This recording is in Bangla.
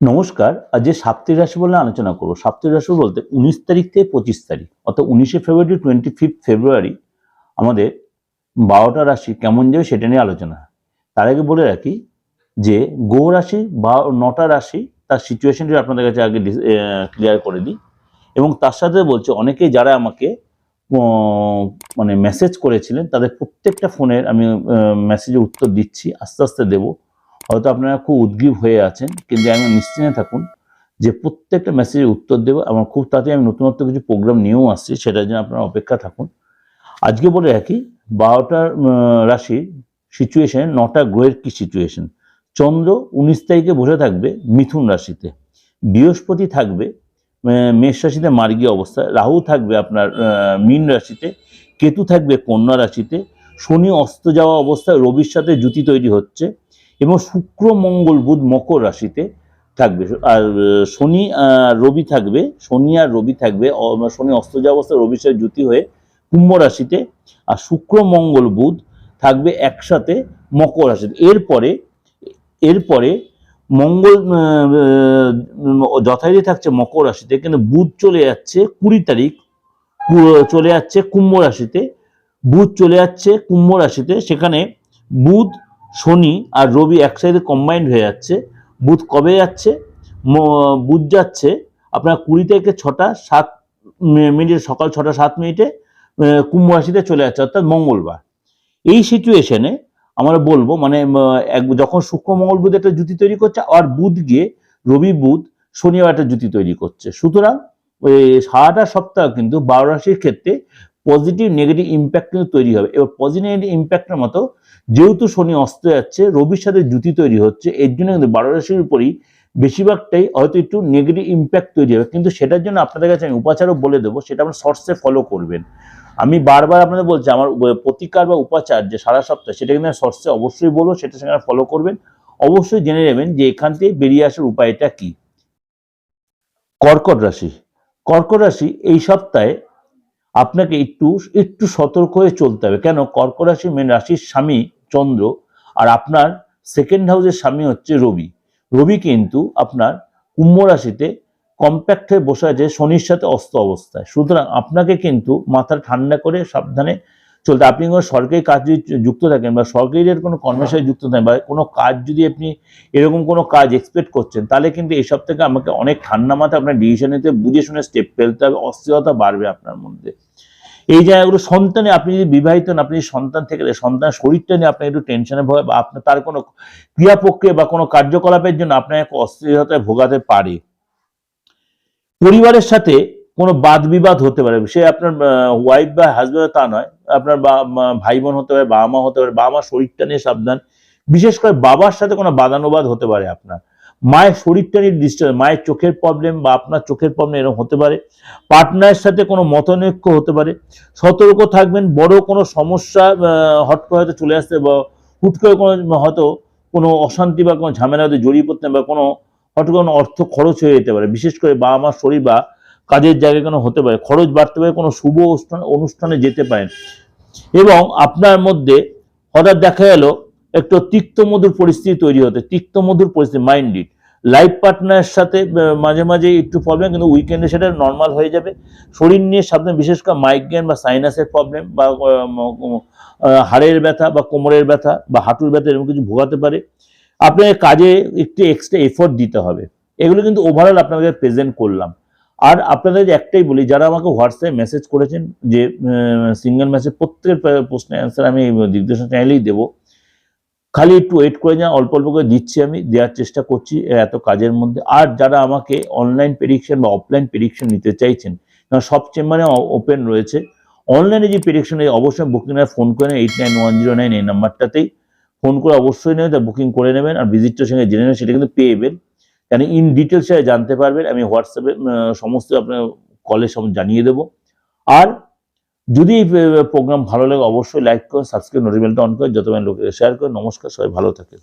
নমস্কার, আজ যে সাপ্তাহিক রাশি বলে আলোচনা করব। সাপ্তাহিক রাশি বলতে উনিশ তারিখ থেকে পঁচিশ তারিখ, অর্থাৎ উনিশে ফেব্রুয়ারি টোয়েন্টি ফিফথ ফেব্রুয়ারি আমাদের বারোটা রাশি কেমন যাবে সেটা নিয়ে আলোচনা। তার আগে বলে রাখি যে গো রাশি বা নটা রাশি তার সিচুয়েশনটি আপনাদের কাছে আগে ক্লিয়ার করে দিই। এবং তার সাথে বলছে, অনেকেই যারা আমাকে মানে মেসেজ করেছিলেন, তাদের প্রত্যেকটা ফোনের আমি মেসেজে উত্তর দিচ্ছি, আস্তে আস্তে দেবো। হয়তো আপনারা খুব উদ্গ্রীব হয়ে আছেন, কিন্তু আমি নিশ্চিন্তে থাকুন যে প্রত্যেকটা মেসেজের উত্তর দেবো আমার খুব তাড়াতাড়ি আমি নতুনত্ব কিছু প্রোগ্রাম নিয়েও আসছি, সেটার জন্য আপনারা অপেক্ষা থাকুন। আজকে বলে রাখি বারোটা রাশির সিচুয়েশন নটা গ্রহের কি সিচুয়েশন চন্দ্র উনিশ তারিখে বসে থাকবে মিথুন রাশিতে। বৃহস্পতি থাকবে মেষ রাশিতে মার্গীয় অবস্থায় রাহু থাকবে আপনার মীন রাশিতে। কেতু থাকবে কন্যা রাশিতে। শনি অস্ত যাওয়া অবস্থায় রবির সাথে জুতি তৈরি হচ্ছে। এবং শুক্র, মঙ্গল, বুধ, মকর রাশিতে থাকবে। আর শনি রবি থাকবে, শনি আর রবি থাকবে শনি অস্ত যাওয়া অবস্থায় রবির সাথে হয়ে কুম্ভ রাশিতে। আর শুক্র, মঙ্গল, বুধ থাকবে একসাথে মকর রাশিতে। এরপরে এরপরে মঙ্গল যথারীতি থাকছে মকর রাশিতে। কিন্তু বুধ চলে যাচ্ছে কুড়ি তারিখ চলে যাচ্ছে কুম্ভ রাশিতে। বুধ চলে যাচ্ছে কুম্ভ রাশিতে। সেখানে বুধ শনি আর রবি একসাথে কম্বাইন্ড হয়ে যাচ্ছে। বুধ কবে যাচ্ছে? বুধ যাচ্ছে আপনার কুড়ি থেকে ছটা, সাত মিনিট, সকাল ছটা, সাত মিনিটে কুম্ভ রাশিতে চলে যাচ্ছে, অর্থাৎ মঙ্গলবার। এই সিচুয়েশনে আমরা বলব মানে যখন শুক্র, মঙ্গল, বুধ একটা জুতি তৈরি করছে আর বুধ গিয়ে রবি, বুধ শনিবার একটা জুতি তৈরি করছে। সুতরাং সারাটা সপ্তাহ কিন্তু বারো রাশির ক্ষেত্রে পজিটিভ নেগেটিভ ইম্প্যাক্ট কিন্তু তৈরি হবে। এবার পজিটিভ নেগেটিভ ইম্প্যাক্টের মতো যেহেতু শনি অস্ত যাচ্ছে, রবির সাথে জুতি তৈরি হচ্ছে, এর জন্য কিন্তু বারো রাশির উপরই বেশিরভাগটাই হয়তো একটু নেগেটিভ ইম্প্যাক্ট তৈরি হবে। কিন্তু সেটার জন্য আপনাদের কাছে আমি উপাচারও বলে দেবো, সেটা আপনার শর্টসে ফলো করবেন। আমি বারবার আপনাদের বলছি, আমার প্রতিকার বা উপাচার যে সারা সপ্তাহ, সেটা কিন্তু আমি শর্টসে অবশ্যই বলব, সেটা সেখানে ফলো করবেন। অবশ্যই জেনে নেবেন যে এখান থেকে বেরিয়ে আসার উপায়টা কি। কর্কট রাশি। কর্কট রাশি এই সপ্তাহে আপনাকে একটু একটু সতর্ক হয়ে চলতে হবে। কেন? কর্ক রাশি মেন রাশির স্বামী চন্দ্র আর আপনার সেকেন্ড হাউসের স্বামী হচ্ছে রবি। রবি কিন্তু আপনার কুম্ভ রাশিতে কম্প্যাক্ট হয়ে বসে আছে, শনির সাথে অস্ত অবস্থায়। সুতরাং আপনাকে কিন্তু মাথা ঠান্ডা করে সাবধানে চলতে আপনি কোনো সরকারি কাজ যদি যুক্ত থাকেন বা সরকারির কোনো কর্মের সাথে যুক্ত থাকেন বা কোনো কাজ যদি আপনি এরকম কোনো কাজ এক্সপেক্ট করছেন, তাহলে কিন্তু এসব থেকে আমাকে অনেক ঠান্ডা মাথায় আপনার ডিসিশন নিতে বুঝে শুনে স্টেপ ফেলতে হবে, অস্থিরতা বাড়বে আপনার মধ্যে। এই জায়গাগুলো সন্তানে আপনি যদি বিবাহিত হন, আপনি সন্তান থেকে সন্তান শরীরটা নিয়ে আপনি একটু টেনশনে ভোগে বা আপনার তার কোনো ক্রিয়া প্রক্রিয়া বা কোনো কার্যকলাপের জন্য আপনার এক অস্থিরতায় ভোগাতে পারে। পরিবারের সাথে কোনো বাদ বিবাদ হতে পারে। সে আপনার ওয়াইফ বা হাজব্যান্ড তা নয়। আপনার ভাই বোন হতে পারে বাবা মা হতে পারে বাবা মা শরীরটা নিয়ে সাবধান। বিশেষ করে বাবার সাথে কোনো বাদানুবাদ হতে পারে আপনার। মায়ের শরীরটা নিয়ে ডিস্টার্ব মায়ের চোখের প্রবলেম বা আপনার চোখের প্রবলেম এরকম হতে পারে পার্টনারের সাথে কোনো মতনৈক্য হতে পারে, সতর্ক থাকবেন, বড় কোনো সমস্যা হট করে হয়তো চলে আসতে বা হুট করে কোনো হয়তো কোনো অশান্তি বা কোনো ঝামেলা হয়তো জড়িয়ে পড়তে বা কোনো হয়তো কোনো অর্থ খরচ হয়ে যেতে পারে, বিশেষ করে বাবা মার শরীর বা কাজের জায়গায় কোনো হতে পারে, খরচ বাড়তে পারে, কোনো শুভ অনুষ্ঠান, অনুষ্ঠানে যেতে পারেন। এবং আপনার মধ্যে হঠাৎ দেখা গেল একটু তিক্ত মধুর পরিস্থিতি তৈরি হতে, তিক্ত মধুর পরিস্থিতি মাইন্ডেড লাইফ পার্টনারের সাথে মাঝে মাঝে একটু প্রবলেম কিন্তু উইকেন্ডে সেটা নর্মাল হয়ে যাবে। শরীর নিয়ে সাবধান, বিশেষ করে মাইগ্রেন বা সাইনাসের প্রবলেম বা হাড়ের ব্যথা বা কোমরের ব্যথা বা হাঁটুর ব্যথা, এরকম কিছু ভোগাতে পারে। আপনাকে কাজে একটু এক্সট্রা এফোর্ট দিতে হবে। এগুলো কিন্তু ওভারঅল আপনাদের প্রেজেন্ট করলাম। আর আপনাদের একটাই বলি, যারা আমাকে হোয়াটসঅ্যাপে মেসেজ করেছেন যে সিঙ্গেল মেসেজ প্রত্যেকের প্রশ্নের অ্যান্সার আমি দিগদর্শন চ্যানেলেই দেবো। খালি একটু ওয়েট করে যান, অল্প অল্প করে দিচ্ছি আমি, দেওয়ার চেষ্টা করছি এত কাজের মধ্যে। আর যারা আমাকে অনলাইন প্রেডিকশন বা অফলাইন প্রেডিকশন নিতে চাইছেন, কারণ সব চেম্বারে ওপেন রয়েছে অনলাইনে যে প্রেডিকশন অবশ্যই বুকিং ফোন করে eight nine one zero nine এই নাম্বারটাতেই। ফোন করে অবশ্যই নেবেন তা বুকিং করে নেবেন, আর ভিজিটের সঙ্গে জেনে নেবেন, সেটা কিন্তু পেয়ে যাবেন কেন ইন ডিটেলসে জানতে পারবেন, আমি হোয়াটসঅ্যাপে সমস্ত আপনার কলে সব জানিয়ে দেবো। আর যদি এই প্রোগ্রাম ভালো লাগে, অবশ্যই লাইক করো সাবস্ক্রাইব নোটিফিকেশনটা অন করে, যত লোকে শেয়ার করে, নমস্কার, সবাই ভালো থাকে